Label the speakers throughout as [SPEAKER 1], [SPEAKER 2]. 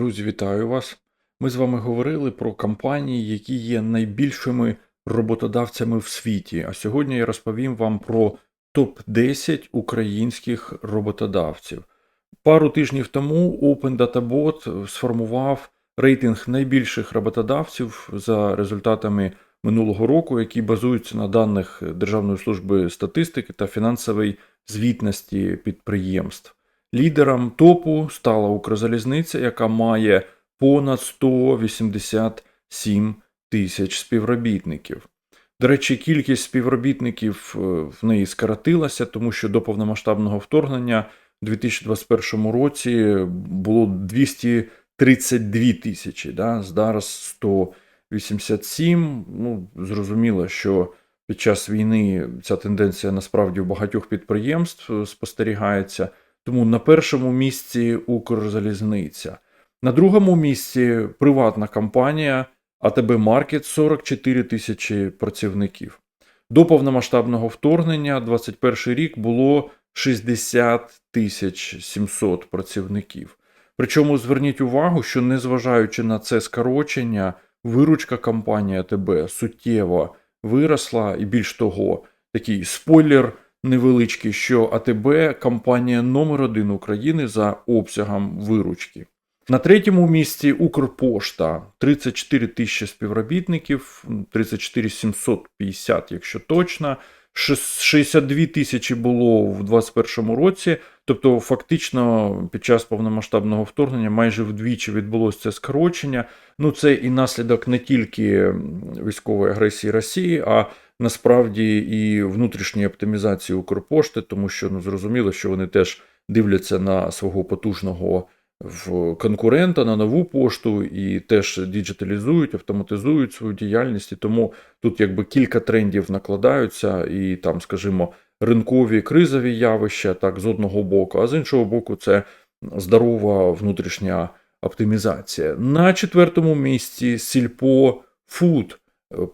[SPEAKER 1] Друзі, вітаю вас. Ми з вами говорили про компанії, які є найбільшими роботодавцями в світі. А сьогодні я розповім вам про топ-10 українських роботодавців. Пару тижнів тому Open Databot сформував рейтинг найбільших роботодавців за результатами минулого року, які базуються на даних Державної служби статистики та фінансової звітності підприємств. Лідером топу стала Укрзалізниця, яка має понад 187 тисяч співробітників. До речі, кількість співробітників е, в неї скоротилася, тому що до повномасштабного вторгнення у 2021 році було 232 тисячі, да? зараз 187. Ну, зрозуміло, що під час війни ця тенденція насправді у багатьох підприємств е, спостерігається. Тому на першому місці Укрзалізниця. На другому місці приватна компанія АТБ Маркет 44 тисячі працівників. До повномасштабного вторгнення 2021 рік було 60 тисяч 700 працівників. Причому зверніть увагу, що незважаючи на це скорочення, виручка компанії АТБ суттєво виросла, і більш того, такий спойлер невеличкий, що АТБ компанія номер один України за обсягом виручки. На третьому місці Укрпошта 34 тисячі співробітників, 34 750, якщо точно. 62 тисячі було в 2021 році, тобто фактично під час повномасштабного вторгнення майже вдвічі відбулося це скорочення. Ну це і наслідок не тільки військової агресії Росії, а насправді і внутрішньої оптимізації Укрпошти, тому що ну зрозуміло, що вони теж дивляться на свого потужного в конкурента на нову пошту і теж діджиталізують, автоматизують свою діяльність. І тому тут якби кілька трендів накладаються, і там, скажімо, ринкові кризові явища, так, з одного боку, а з іншого боку, це здорова внутрішня оптимізація. На четвертому місці Сільпо Фуд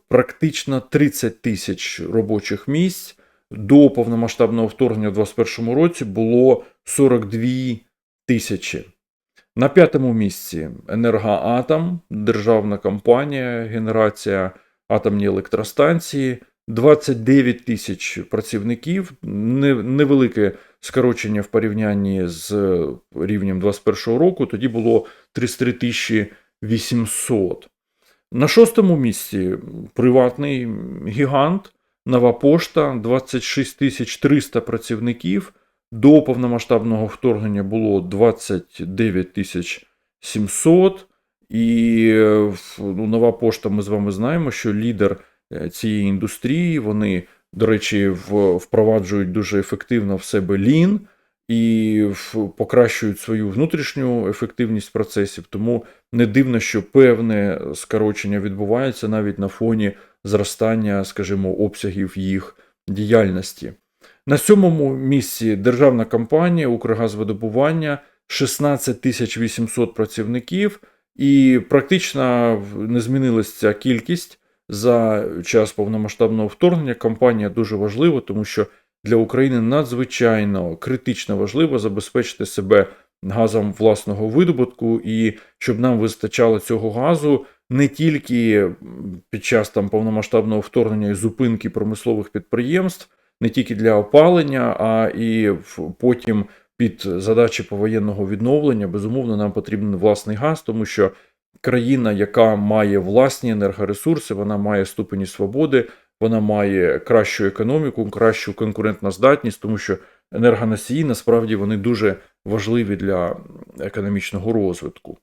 [SPEAKER 1] практично 30 тисяч робочих місць. До повномасштабного вторгнення у 2021 році було 42 тисячі. На п'ятому місці Енергоатом, державна компанія, генерація атомні електростанції, 29 тисяч працівників, невелике скорочення в порівнянні з рівнем 2021 року, тоді було 33 тисячі 800. На шостому місці приватний гігант, нова пошта, 26 тисяч 300 працівників. До повномасштабного вторгнення було 29 тисяч 700. І ну, нова пошта, ми з вами знаємо, що лідер е, цієї індустрії, вони, до речі, впроваджують дуже ефективно в себе лін і покращують свою внутрішню ефективність процесів. Тому не дивно, що певне скорочення відбувається навіть на фоні зростання, скажімо, обсягів їх діяльності. На сьомому місці державна компанія Укргазвидобування 16 800 працівників, і практично не змінилася ця кількість за час повномасштабного вторгнення. Компанія дуже важлива, тому що для України надзвичайно критично важливо забезпечити себе газом власного видобутку, і щоб нам вистачало цього газу не тільки під час там повномасштабного вторгнення і зупинки промислових підприємств, не тільки для опалення, а і потім під задачі повоєнного відновлення. Безумовно, нам потрібен власний газ, тому що країна, яка має власні енергоресурси, вона має ступені свободи вона має кращу економіку, кращу конкурентну здатність, тому що енергоносії насправді вони дуже важливі для економічного розвитку.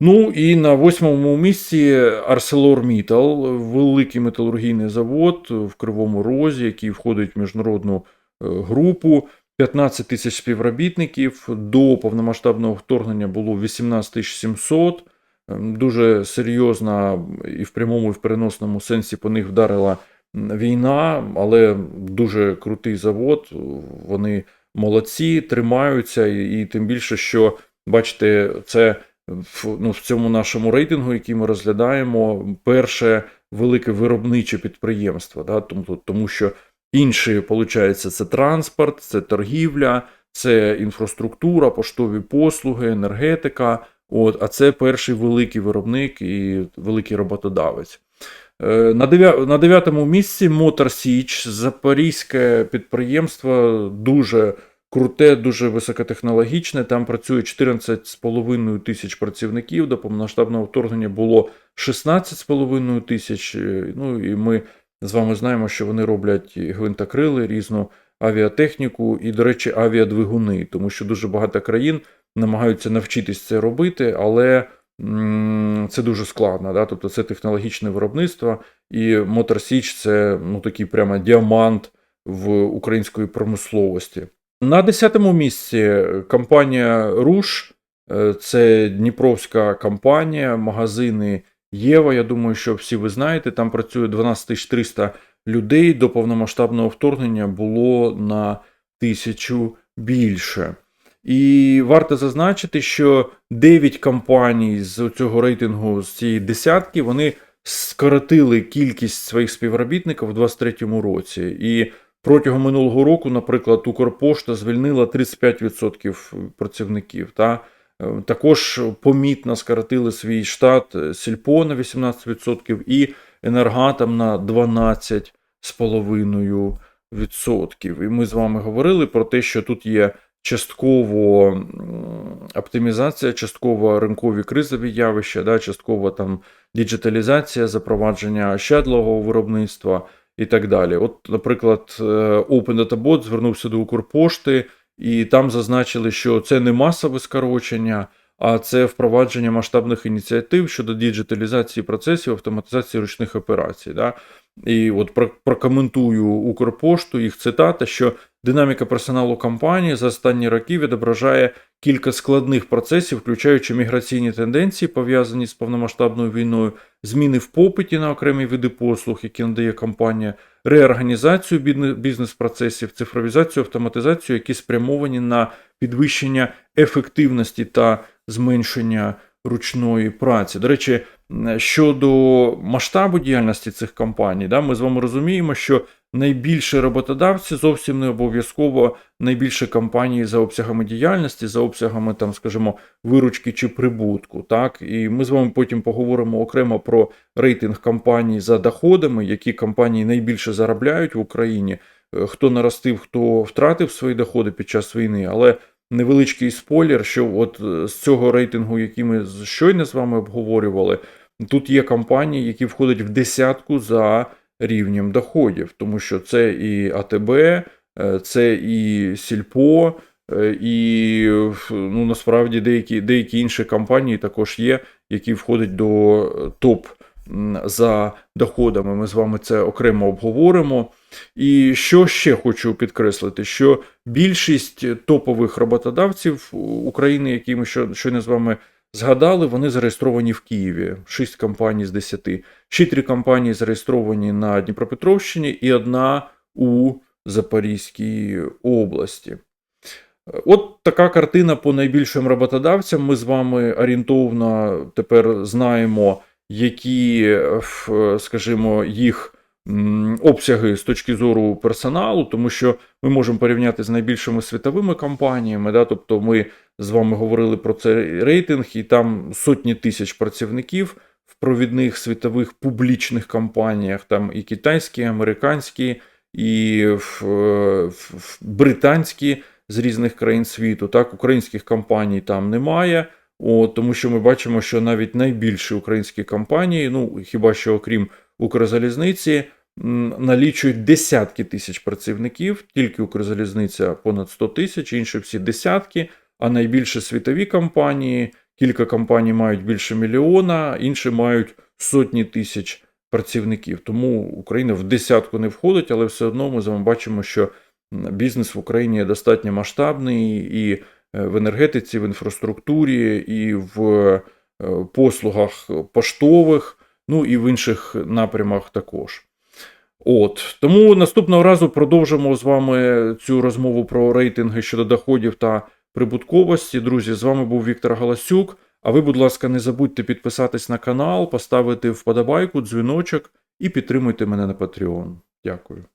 [SPEAKER 1] Ну і на восьмому місці ArcelorMittal, великий металургійний завод в Кривому Розі, який входить в міжнародну е, групу. 15 тисяч співробітників. До повномасштабного вторгнення було 18 700. Ем, дуже серйозна і в прямому і в переносному сенсі по них вдарила війна, але дуже крутий завод. Вони молодці, тримаються, і, і тим більше, що бачите, це в, ну, в цьому нашому рейтингу, який ми розглядаємо, перше велике виробниче підприємство. Да? Тому, тому що інші, виходить, це транспорт, це торгівля. Це інфраструктура, поштові послуги, енергетика, От, а це перший великий виробник і великий роботодавець. Е, На дев'я- дев'ятому місці Мотор Січ, запорізьке підприємство, дуже круте, дуже високотехнологічне. Там працює 14,5 тисяч працівників. До повномасштабного вторгнення було 16,5 тисяч. Е, Ну і ми з вами знаємо, що вони роблять гвинтокрили, різну авіатехніку і, до речі, авіадвигуни, тому що дуже багато країн намагаються навчитись це робити, але це дуже складно. Да? Тобто це технологічне виробництво, і Мотор Січ це ну, такий прямо діамант в української промисловості. На 10-му місці компанія Руш, е, це Дніпровська компанія, магазини Єва. Я думаю, що всі ви знаєте, там працює 12 300 людей. До повномасштабного вторгнення було на тисячу більше. І варто зазначити, що 9 компаній з цього рейтингу, з цієї десятки, вони скоротили кількість своїх співробітників у 2023 році. І протягом минулого року, наприклад, Укрпошта звільнила 35% працівників. Та? Е, Також помітно скоротили свій штат е, Сільпо на 18% і Енергатом на 12,5%. І ми з вами говорили про те, що тут є частково оптимізація, частково ринкові кризові явища, да, частково там діджиталізація, запровадження ощадливого виробництва і так далі. От, наприклад, е, Open Data Bot звернувся до Укрпошти, і там зазначили, що це не масове скорочення, а це впровадження масштабних ініціатив щодо діджиталізації процесів, автоматизації ручних операцій. Да? І от про- прокоментую Укрпошту, їх цитата, що динаміка персоналу компанії за останні роки відображає кілька складних процесів, включаючи міграційні тенденції, пов'язані з повномасштабною війною, зміни в попиті на окремі види послуг, які надає компанія, реорганізацію бізнес-процесів, цифровізацію, автоматизацію, які спрямовані на підвищення ефективності та зменшення ручної праці. До речі, щодо масштабу діяльності цих компаній, да, ми з вами розуміємо, що найбільші роботодавці зовсім не обов'язково найбільші компанії за обсягами діяльності, за обсягами, там, скажімо, виручки чи прибутку. Так? І ми з вами потім поговоримо окремо про рейтинг компаній за доходами, які компанії найбільше заробляють в Україні, е, хто наростив, хто втратив свої доходи під час війни. Але невеличкий спойлер, що от е, з цього рейтингу, який ми щойно з вами обговорювали, тут є компанії, які входять в десятку за рівнем доходів, тому що це і АТБ, е, це і Сільпо, е, і ну, насправді деякі, деякі інші компанії також є, які входять до топ за доходами. Ми з вами це окремо обговоримо. І що ще хочу підкреслити, що більшість топових роботодавців України, які ми що- щойно з вами згадали, вони зареєстровані в Києві. Шість компаній з десяти. Ще три компанії зареєстровані на Дніпропетровщині і одна у Запорізькій області. От така картина по найбільшим роботодавцям. Ми з вами орієнтовно тепер знаємо, які, скажімо, їх обсяги з точки зору персоналу, тому що ми можемо порівняти з найбільшими світовими компаніями. Да? Тобто ми з вами говорили про цей рейтинг, і там сотні тисяч працівників в провідних світових публічних компаніях, там і китайські, і американські, і в, в- в британські з різних країн світу. Так, українських компаній там немає. О, тому що ми бачимо, що навіть найбільші українські компанії, ну хіба що окрім Укрзалізниці, налічують десятки тисяч працівників, тільки Укрзалізниця понад 100 тисяч, інші всі десятки, а найбільші світові компанії, кілька компаній мають більше мільйона, інші мають сотні тисяч працівників. Тому Україна в десятку не входить, але все одно ми з вами бачимо, що бізнес в Україні достатньо масштабний і в енергетиці, в інфраструктурі, і в е, послугах поштових, ну і в інших напрямах також. От тому наступного разу продовжимо з вами цю розмову про рейтинги щодо доходів та прибутковості. Друзі, з вами був Віктор Галасюк. А ви, будь ласка, не забудьте підписатись на канал, поставити вподобайку, дзвіночок і підтримуйте мене на Patreon. Дякую.